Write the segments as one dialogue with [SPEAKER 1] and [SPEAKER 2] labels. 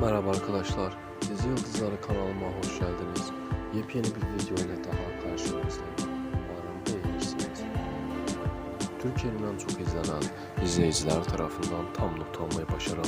[SPEAKER 1] Merhaba arkadaşlar, Dizi Yıldızları kanalıma hoş geldiniz. Yepyeni bir video ile daha karşınızdayım. Umarım beğenirsiniz. Türkiye'nin en çok izlenen izleyiciler tarafından tam not almayı başaran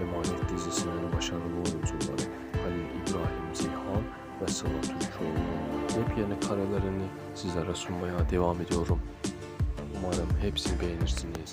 [SPEAKER 1] Emanet dizisinin başarılı oyuncuları Halil İbrahim Zeyhan ve Sıla Türkoğlu'nun yepyeni karelerini sizlere sunmaya devam ediyorum. Umarım hepsini beğenirsiniz.